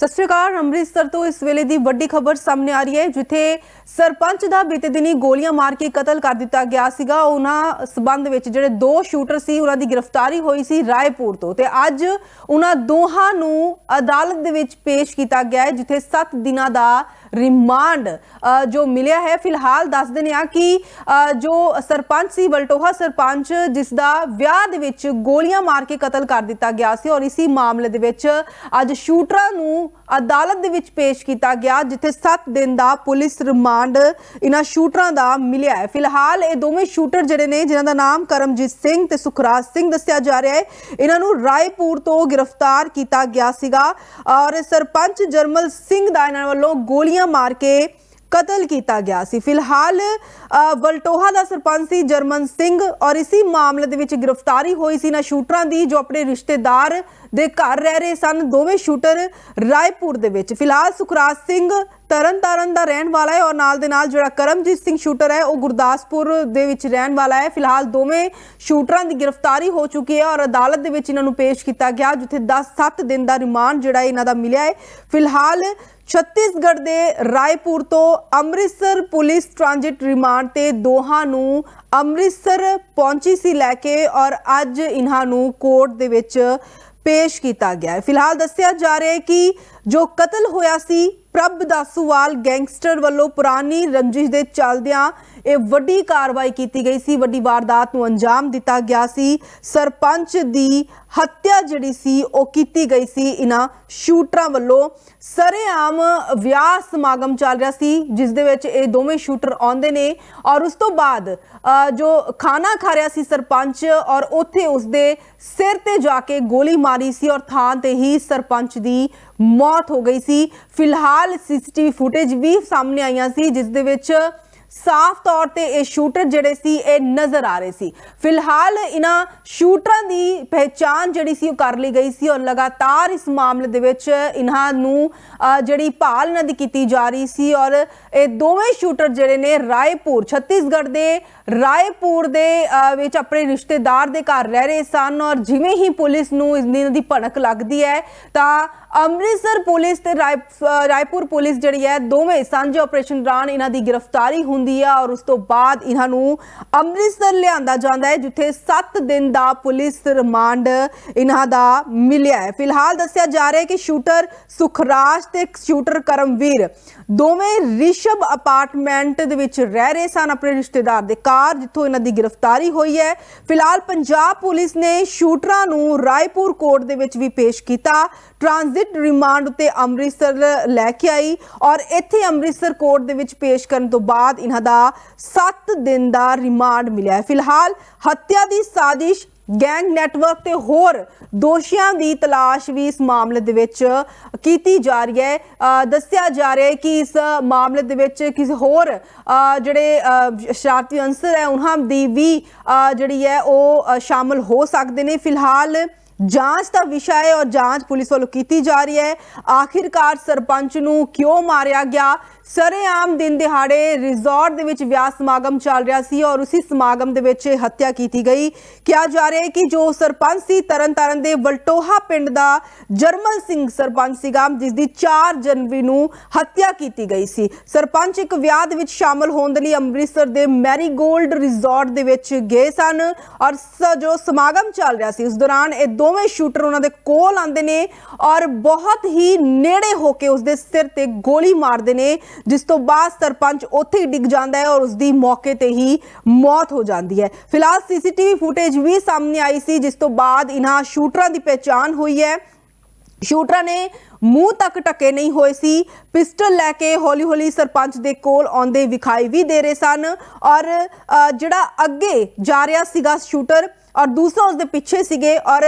ਸਤਿ ਸ਼੍ਰੀ ਅਕਾਲ, ਅੰਮ੍ਰਿਤਸਰ ਤੋਂ ਇਸ ਵੇਲੇ ਦੀ ਵੱਡੀ ਖਬਰ ਸਾਹਮਣੇ ਆ ਰਹੀ ਹੈ, ਜਿੱਥੇ ਸਰਪੰਚ ਦਾ ਬੀਤੇ ਦਿਨੀ ਗੋਲੀਆਂ ਮਾਰ ਕੇ ਕਤਲ ਕਰ ਦਿੱਤਾ ਗਿਆ ਸੀਗਾ। ਉਹਨਾਂ ਸਬੰਧ ਵਿੱਚ ਜਿਹੜੇ ਦੋ ਸ਼ੂਟਰ ਸੀ, ਉਹਨਾਂ ਦੀ ਗ੍ਰਿਫਤਾਰੀ ਹੋਈ ਸੀ ਰਾਏਪੁਰ ਤੋਂ ਤੇ ਅੱਜ ਉਹਨਾਂ ਦੋਹਾਂ ਨੂੰ ਅਦਾਲਤ ਦੇ ਵਿੱਚ ਪੇਸ਼ ਕੀਤਾ ਗਿਆ ਹੈ, ਜਿੱਥੇ 7 ਦਿਨਾਂ ਦਾ ਰਿਮਾਂਡ ਜੋ ਮਿਲਿਆ ਹੈ। ਫਿਲਹਾਲ ਦੱਸ ਦਿੰਦੇ ਆ ਕਿ ਜੋ ਸਰਪੰਚ ਸੀ, ਬਲਟੋਹਾ ਸਰਪੰਚ, ਜਿਸ ਦਾ ਵਿਆਹ ਦੇ ਵਿੱਚ ਗੋਲੀਆਂ ਮਾਰ ਕੇ ਕਤਲ ਕਰ ਦਿੱਤਾ ਗਿਆ ਸੀ ਔਰ ਇਸੀ ਮਾਮਲੇ ਦੇ ਵਿੱਚ ਅੱਜ ਸ਼ੂਟਰਾਂ ਨੂੰ ਅਦਾਲਤ ਦੇ ਵਿੱਚ ਪੇਸ਼ ਕੀਤਾ ਗਿਆ, ਜਿੱਥੇ 7 ਦਿਨ ਦਾ ਪੁਲਿਸ ਰਿਮਾਂਡ ਇਹਨਾਂ ਸ਼ੂਟਰਾਂ ਦਾ ਮਿਲਿਆ ਹੈ। ਫਿਲਹਾਲ ਇਹ ਦੋਵੇਂ ਸ਼ੂਟਰ ਜਿਹੜੇ ਨੇ, ਜਿਨ੍ਹਾਂ ਦਾ ਨਾਮ ਕਰਮਜੀਤ ਸਿੰਘ ਤੇ ਸੁਖਰਾਜ ਸਿੰਘ ਦੱਸਿਆ ਜਾ ਰਿਹਾ ਹੈ, ਇਹਨਾਂ ਨੂੰ ਰਾਏਪੁਰ ਤੋਂ ਗ੍ਰਿਫਤਾਰ ਕੀਤਾ ਗਿਆ ਸੀਗਾ ਔਰ ਸਰਪੰਚ ਜਰਮਲ ਸਿੰਘ ਦਾ ਇਹਨਾਂ ਵੱਲੋਂ ਗੋਲੀਆਂ ਮਾਰ ਕੇ ਕਤਲ ਕੀਤਾ ਗਿਆ ਸੀ। ਫਿਲਹਾਲ ਅ, ਵਲਟੋਹਾ ਦਾ ਸਰਪੰਚ ਸੀ ਜਰਮਨ ਸਿੰਘ ਔਰ ਇਸੀ ਮਾਮਲੇ ਦੇ ਵਿੱਚ ਗ੍ਰਿਫਤਾਰੀ ਹੋਈ ਸੀ ਨਾ ਸ਼ੂਟਰਾਂ ਦੀ ਜੋ ਆਪਣੇ ਰਿਸ਼ਤੇਦਾਰ ਦੇ ਘਰ ਰਹਿ ਰਹੇ ਸਨ। ਦੋਵੇਂ ਸ਼ੂਟਰ ਰਾਏਪੁਰ ਦੇ ਵਿੱਚ। ਫਿਲਹਾਲ ਸੁਖਰਾਜ ਸਿੰਘ ਤਰਨਤਾਰਨ ਦਾ ਰਹਿਣ ਵਾਲਾ ਹੈ ਔਰ ਨਾਲ ਦੇ ਨਾਲ ਜਿਹੜਾ ਕਰਮਜੀਤ ਸਿੰਘ ਸ਼ੂਟਰ ਹੈ, ਉਹ ਗੁਰਦਾਸਪੁਰ ਦੇ ਵਿੱਚ ਰਹਿਣ ਵਾਲਾ ਹੈ। ਫਿਲਹਾਲ ਦੋਵੇਂ ਸ਼ੂਟਰਾਂ ਦੀ ਗ੍ਰਿਫਤਾਰੀ ਹੋ ਚੁੱਕੀ ਹੈ ਔਰ ਅਦਾਲਤ ਦੇ ਵਿੱਚ ਇਹਨਾਂ ਨੂੰ ਪੇਸ਼ ਕੀਤਾ ਗਿਆ, ਜਿੱਥੇ 10 7 ਦਿਨ ਦਾ ਰਿਮਾਂਡ ਜਿਹੜਾ ਇਹਨਾਂ ਦਾ ਮਿਲਿਆ ਹੈ। ਫਿਲਹਾਲ ਛੱਤੀਸਗੜ੍ਹ ਦੇ ਰਾਏਪੁਰ ਤੋਂ ਅੰਮ੍ਰਿਤਸਰ ਪੁਲਿਸ ਟ੍ਰਾਂਜ਼ਿਟ ਰਿਮਾਂਡ ਤੇ ਦੋਹਾਂ ਨੂੰ ਅੰਮ੍ਰਿਤਸਰ ਪਹੁੰਚੀ ਸੀ ਲੈ ਕੇ ਔਰ ਅੱਜ ਇਹਨਾਂ ਨੂੰ ਕੋਰਟ ਦੇ ਵਿੱਚ ਪੇਸ਼ ਕੀਤਾ ਗਿਆ ਹੈ। ਫਿਲਹਾਲ ਦੱਸਿਆ ਜਾ ਰਿਹਾ ਹੈ ਕਿ ਜੋ ਕਤਲ ਹੋਇਆ ਸੀ ਪ੍ਰਭ ਦਾਸੂਵਾਲ ਗੈਂਗਸਟਰ ਵੱਲੋਂ ਪੁਰਾਣੀ ਰੰਜਿਸ਼ ਦੇ ਚੱਲਦਿਆਂ ਇਹ ਵੱਡੀ ਕਾਰਵਾਈ ਕੀਤੀ ਗਈ ਸੀ। ਵੱਡੀ ਵਾਰਦਾਤ ਨੂੰ ਅੰਜਾਮ ਦਿੱਤਾ ਗਿਆ ਸੀ। ਸਰਪੰਚ ਦੀ ਹੱਤਿਆ ਜਿਹੜੀ ਸੀ ਉਹ ਕੀਤੀ ਗਈ ਸੀ। ਇਹਨਾਂ ਸ਼ੂਟਰਾਂ ਵੱਲੋਂ ਸਰੇਆਮ ਵਿਆਹ ਸਮਾਗਮ ਚੱਲ ਰਿਹਾ ਸੀ ਜਿਸ ਦੇ ਵਿੱਚ ਇਹ ਦੋਵੇਂ ਸ਼ੂਟਰ ਆਉਂਦੇ ਨੇ ਔਰ ਉਸ ਤੋਂ ਬਾਅਦ ਅ, ਜੋ ਖਾਣਾ ਖਾ ਰਿਹਾ ਸੀ ਸਰਪੰਚ ਔਰ ਉੱਥੇ ਉਸਦੇ ਸਿਰ ਤੇ ਜਾ ਕੇ ਗੋਲੀ ਮਾਰੀ ਸੀ ਔਰ ਥਾਂ ਤੇ ਹੀ ਸਰਪੰਚ ਦੀ ਮੌਤ ਹੋ ਗਈ ਸੀ। ਫਿਲਹਾਲ ਸੀਸੀਟੀਵੀ ਫੁਟੇਜ ਵੀ ਸਾਹਮਣੇ ਆਈਆਂ ਸੀ ਜਿਸ ਦੇ ਵਿੱਚ ਸਾਫ਼ ਤੌਰ ਤੇ ਇਹ ਸ਼ੂਟਰ ਜਿਹੜੇ ਸੀ, ਇਹ ਨਜ਼ਰ ਆ ਰਹੇ ਸੀ। ਫਿਲਹਾਲ ਇਹਨਾਂ ਸ਼ੂਟਰਾਂ ਦੀ ਪਹਿਚਾਣ ਜਿਹੜੀ ਸੀ, ਉਹ ਕਰ ਲਈ ਗਈ ਸੀ ਔਰ ਲਗਾਤਾਰ ਇਸ ਮਾਮਲੇ ਦੇ ਵਿੱਚ ਇਹਨਾਂ ਨੂੰ ਜਿਹੜੀ ਭਾਲ ਇਹਨਾਂ ਦੀ ਕੀਤੀ ਜਾ ਰਹੀ ਸੀ ਔਰ ਇਹ ਦੋਵੇਂ ਸ਼ੂਟਰ ਜਿਹੜੇ ਨੇ ਰਾਏਪੁਰ, ਛੱਤੀਸਗੜ੍ਹ ਦੇ ਰਾਏਪੁਰ ਦੇ ਵਿੱਚ ਆਪਣੇ ਰਿਸ਼ਤੇਦਾਰ ਦੇ ਘਰ ਰਹਿ ਰਹੇ ਸਨ ਔਰ ਜਿਵੇਂ ਹੀ ਪੁਲਿਸ ਨੂੰ ਇਹਨਾਂ ਦੀ ਭਣਕ ਲੱਗਦੀ ਹੈ, ਤਾਂ ਅੰਮ੍ਰਿਤਸਰ ਪੁਲਿਸ ਤੇ ਰਾਏ- ਰਾਏਪੁਰ ਪੁਲਿਸ ਜਿਹੜੀ ਹੈ, ਦੋਵੇਂ ਸਾਂਝੇ ਆਪਰੇਸ਼ਨ ਦੌਰਾਨ ਇਹਨਾਂ ਦੀ ਗ੍ਰਿਫਤਾਰੀ ਹੁੰਦੀ ਹੈ ਔਰ ਉਸ ਤੋਂ ਬਾਅਦ ਇਹਨਾਂ ਨੂੰ ਅੰਮ੍ਰਿਤਸਰ ਲਿਆਂਦਾ ਜਾਂਦਾ ਹੈ, ਜਿੱਥੇ 7 ਦਿਨ ਦਾ ਪੁਲਿਸ ਰਿਮਾਂਡ ਇਹਨਾਂ ਦਾ ਮਿਲਿਆ ਹੈ। ਫਿਲਹਾਲ ਦੱਸਿਆ ਜਾ ਰਿਹਾ ਹੈ ਕਿ ਸ਼ੂਟਰ ਸੁਖਰਾਜ ਤੇ ਸ਼ੂਟਰ ਕਰਮਵੀਰ ਦੋਵੇਂ ਰਿਸ਼ਬ ਅਪਾਰਟਮੈਂਟ ਦੇ ਵਿੱਚ ਰਹਿ ਰਹੇ ਸਨ ਆਪਣੇ ਰਿਸ਼ਤੇਦਾਰ ਦੇ ਕਾਰ ਜਿੱਥੋਂ ਇਹਨਾਂ ਦੀ ਗ੍ਰਿਫਤਾਰੀ ਹੋਈ ਹੈ। ਫਿਲਹਾਲ ਪੰਜਾਬ ਪੁਲਿਸ ਨੇ ਸ਼ੂਟਰਾਂ ਨੂੰ ਰਾਏਪੁਰ ਕੋਰਟ ਦੇ ਵਿੱਚ ਵੀ ਪੇਸ਼ ਕੀਤਾ। ਟ੍ਰਾਂਜ਼ਿਟ ਰਿਮਾਂਡ ਉਤੇ ਅੰਮ੍ਰਿਤਸਰ ਲੈ ਕੇ ਆਈ ਔਰ ਇੱਥੇ ਅੰਮ੍ਰਿਤਸਰ ਕੋਰਟ ਦੇ ਵਿੱਚ ਪੇਸ਼ ਕਰਨ ਤੋਂ ਬਾਅਦ ਇਹਨਾਂ ਦਾ 7 ਦਿਨ ਦਾ ਰਿਮਾਂਡ ਮਿਲਿਆ ਹੈ। ਫਿਲਹਾਲ ਹੱਤਿਆ ਦੀ ਸਾਜ਼ਿਸ਼ ਗੈਂਗ ਨੈਟਵਰਕ ਤੇ ਹੋਰ ਦੋਸ਼ੀਆਂ ਦੀ ਤਲਾਸ਼ ਵੀ ਇਸ ਮਾਮਲੇ ਦੇ ਵਿੱਚ ਕੀਤੀ ਜਾ ਰਹੀ ਹੈ। ਦੱਸਿਆ ਜਾ ਰਿਹਾ ਹੈ ਕਿ ਇਸ ਮਾਮਲੇ ਦੇ ਵਿੱਚ ਕਿਸੇ ਹੋਰ ਅ, ਜਿਹੜੇ ਅ, ਸ਼ਰਾਰਤੀ ਅੰਸਰ ਹੈ ਉਹਨਾਂ ਦੀ ਵੀ ਅ, ਜਿਹੜੀ ਹੈ ਉਹ ਸ਼ਾਮਲ ਹੋ ਸਕਦੇ ਨੇ। ਫਿਲਹਾਲ ਜਾਂਚ ਦਾ ਵਿਸ਼ਾ ਹੈ ਔਰ ਜਾਂਚ ਪੁਲਿਸ ਵੱਲੋਂ ਕੀਤੀ ਜਾ ਰਹੀ ਹੈ। ਆਖਿਰਕਾਰ ਸਰਪੰਚ ਨੂੰ ਕਿਉਂ ਮਾਰਿਆ ਗਿਆ? ਸਰੇਆਮ ਦਿਨ ਦਿਹਾੜੇ ਰਿਜ਼ੋਰਟ ਦੇ ਵਿੱਚ ਵਿਆਹ ਸਮਾਗਮ ਚੱਲ ਰਿਹਾ ਸੀ ਔਰ ਉਸੇ ਸਮਾਗਮ ਦੇ ਵਿੱਚ ਹੱਤਿਆ ਕੀਤੀ ਗਈ। ਕਿਹਾ ਜਾ ਰਿਹਾ ਹੈ ਕਿ ਜੋ ਸਰਪੰਚ ਸੀ, ਤਰਨਤਾਰਨ ਦੇ ਵਲਟੋਹਾ ਪਿੰਡ ਦਾ ਜਰਮਲ ਸਿੰਘ ਸਰਪੰਚ ਸੀਗਾ ਜਿਸ ਦੀ 4 ਜਨਵਰੀ ਨੂੰ ਹੱਤਿਆ ਕੀਤੀ ਗਈ ਸੀ। ਸਰਪੰਚ ਇੱਕ ਵਿਆਹ ਦੇ ਵਿੱਚ ਸ਼ਾਮਲ ਹੋਣ ਦੇ ਲਈ ਅੰਮ੍ਰਿਤਸਰ ਦੇ ਮੈਰੀਗੋਲਡ ਰਿਜ਼ੋਰਟ ਦੇ ਵਿੱਚ ਗਏ ਸਨ ਔਰ ਜੋ ਸਮਾਗਮ ਚੱਲ ਰਿਹਾ ਸੀ, ਉਸ ਦੌਰਾਨ ਇਹ ਦੋਵੇਂ ਸ਼ੂਟਰ ਉਹਨਾਂ ਦੇ ਕੋਲ ਆਉਂਦੇ ਨੇ ਔਰ ਬਹੁਤ ਹੀ ਨੇੜੇ ਹੋ ਕੇ ਉਸਦੇ ਸਿਰ ਤੇ ਗੋਲੀ ਮਾਰਦੇ ਨੇ। ਜਿਸ ਤੋਂ ਬਾਅਦ ਸਰਪੰਚ ਉੱਥੇ ਹੀ ਡਿੱਗ ਜਾਂਦਾ ਹੈ ਔਰ ਉਸਦੀ ਮੌਕੇ ਤੇ ਹੀ ਮੌਤ ਹੋ ਜਾਂਦੀ ਹੈ। ਫਿਲਹਾਲ ਸੀਸੀਟੀਵੀ ਫੁਟੇਜ ਵੀ ਸਾਹਮਣੇ ਆਈ ਸੀ ਜਿਸ ਤੋਂ ਬਾਅਦ ਇਹਨਾਂ ਸ਼ੂਟਰਾਂ ਦੀ ਪਹਿਚਾਣ ਹੋਈ ਹੈ। ਸ਼ੂਟਰਾਂ ਨੇ ਮੂੰਹ ਤੱਕ ਟਕੇ ਨਹੀਂ ਹੋਏ ਸੀ। ਪਿਸਟਲ ਲੈ ਕੇ ਹੌਲੀ ਹੌਲੀ ਸਰਪੰਚ ਦੇ ਕੋਲ ਆਉਂਦੇ ਵਿਖਾਈ ਵੀ ਦੇ ਰਹੇ ਸਨ ਔਰ ਅ, ਜਿਹੜਾ ਅੱਗੇ ਜਾ ਰਿਹਾ ਸੀਗਾ ਸ਼ੂਟਰ ਔਰ ਦੂਸਰਾ ਉਸਦੇ ਪਿੱਛੇ ਸੀਗੇ ਔਰ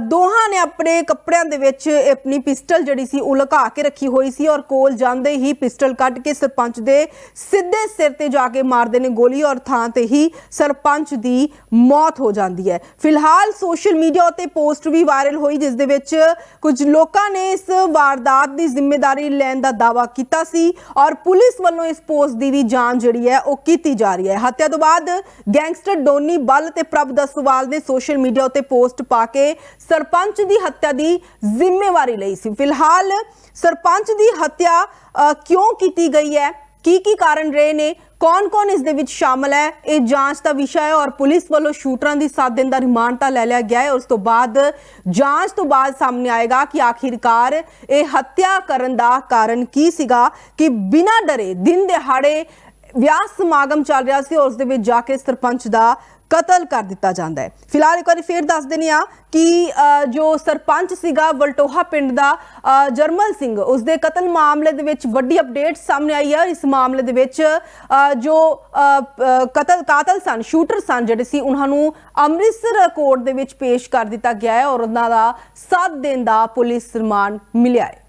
ਦੋਹਾਂ ਨੇ ਆਪਣੇ ਕੱਪੜਿਆਂ ਦੇ ਵਿੱਚ ਆਪਣੀ ਪਿਸਟਲ ਜਿਹੜੀ ਸੀ ਉਹ ਲੁਕਾ ਕੇ ਰੱਖੀ ਹੋਈ ਸੀ ਔਰ ਕੋਲ ਜਾਂਦੇ ਹੀ ਪਿਸਟਲ ਕੱਢ ਕੇ ਸਰਪੰਚ ਦੇ ਸਿੱਧੇ ਸਿਰ ਤੇ ਜਾ ਕੇ ਮਾਰਦੇ ਨੇ ਗੋਲੀ ਔਰ ਥਾਂ ਤੇ ਹੀ ਸਰਪੰਚ ਦੀ ਮੌਤ ਹੋ ਜਾਂਦੀ ਹੈ। ਫਿਲਹਾਲ ਸੋਸ਼ਲ ਮੀਡੀਆ ਉੱਤੇ ਪੋਸਟ ਵੀ ਵਾਇਰਲ ਹੋਈ ਜਿਸ ਦੇ ਵਿੱਚ ਕੁਝ ਲੋਕਾਂ ਨੇ ਇਸ ਵਾਰਦਾਤ ਦੀ ਜ਼ਿੰਮੇਵਾਰੀ ਲੈਣ ਦਾ ਦਾਅਵਾ ਕੀਤਾ ਸੀ ਔਰ ਪੁਲਿਸ ਵੱਲੋਂ ਇਸ ਪੋਸਟ ਦੀ ਵੀ ਜਾਂਚ ਜਿਹੜੀ ਹੈ ਉਹ ਕੀਤੀ ਜਾ ਰਹੀ ਹੈ। ਹੱਤਿਆ ਤੋਂ ਬਾਅਦ ਗੈਂਗਸਟਰ ਡੋਨੀ ਬੱਲ ਤੇ ਪ੍ਰਭ ਦਸਵਾਲ ਕੇਜਰੀਵਾਲ ਨੇ ਸੋਸ਼ਲ ਮੀਡੀਆ ਉੱਤੇ ਪੋਸਟ ਪਾ ਕੇ ਸਰਪੰਚ ਦੀ ਹੱਤਿਆ ਦੀ ਜ਼ਿੰਮੇਵਾਰੀ ਲਈ ਸੀ। ਫਿਲਹਾਲ ਸਰਪੰਚ ਦੀ ਹੱਤਿਆ ਅ, ਕਿਉਂ ਕੀਤੀ ਗਈ ਹੈ? ਕੀ ਕੀ ਕਾਰਨ ਰਹੇ ਨੇ? ਕੌਣ-ਕੌਣ ਇਸ ਦੇ ਵਿੱਚ ਸ਼ਾਮਲ ਹੈ? ਇਹ ਜਾਂਚ ਦਾ ਵਿਸ਼ਾ ਹੈ ਔਰ ਪੁਲਿਸ ਵੱਲੋਂ ਸ਼ੂਟਰਾਂ ਦੀ 7 ਦਿਨ ਦਾ ਰਿਮਾਂਡ ਤਾਂ ਲੈ ਲਿਆ ਗਿਆ ਹੈ। ਉਸ ਤੋਂ ਬਾਅਦ ਜਾਂਚ ਤੋਂ ਬਾਅਦ ਸਾਹਮਣੇ ਆਏਗਾ ਕਿ ਆਖਿਰਕਾਰ ਇਹ ਹੱਤਿਆ ਕਰਨ ਦਾ ਕਾਰਨ ਕੀ ਸੀਗਾ ਕਿ ਬਿਨਾਂ ਡਰੇ ਦਿਨ ਦਿਹਾੜੇ ਵਿਆਹ ਸਮਾਗਮ ਚੱਲ ਰਿਹਾ ਸੀ ਔਰ ਉਸ ਦੇ ਵਿੱਚ ਜਾ ਕੇ ਸਰਪੰਚ ਦਾ ਕਤਲ ਕਰ ਦਿੱਤਾ ਜਾਂਦਾ ਹੈ। ਫਿਲਹਾਲ ਇੱਕ ਵਾਰੀ ਫੇਰ ਦੱਸ ਦਿੰਦੇ ਆ ਕਿ ਜੋ ਸਰਪੰਚ ਸੀਗਾ ਵਲਟੋਹਾ ਪਿੰਡ ਦਾ ਜਰਮਲ ਸਿੰਘ, ਉਸ ਦੇ ਕਤਲ ਮਾਮਲੇ ਦੇ ਵਿੱਚ ਵੱਡੀ ਅਪਡੇਟ ਸਾਹਮਣੇ ਆਈ ਹੈ। ਇਸ ਮਾਮਲੇ ਦੇ ਵਿੱਚ ਜੋ ਕਤਲ, ਕਾਤਲ ਸਨ, ਸ਼ੂਟਰ ਸਨ ਜਿਹੜੇ ਸੀ, ਉਹਨਾਂ ਨੂੰ ਅੰਮ੍ਰਿਤਸਰ ਕੋਰਟ ਦੇ ਵਿੱਚ ਪੇਸ਼ ਕਰ ਦਿੱਤਾ ਗਿਆ ਹੈ ਔਰ ਉਹਨਾਂ ਦਾ 7 ਦਿਨ ਦਾ ਪੁਲਿਸ ਰਿਮਾਂਡ ਮਿਲਿਆ ਹੈ।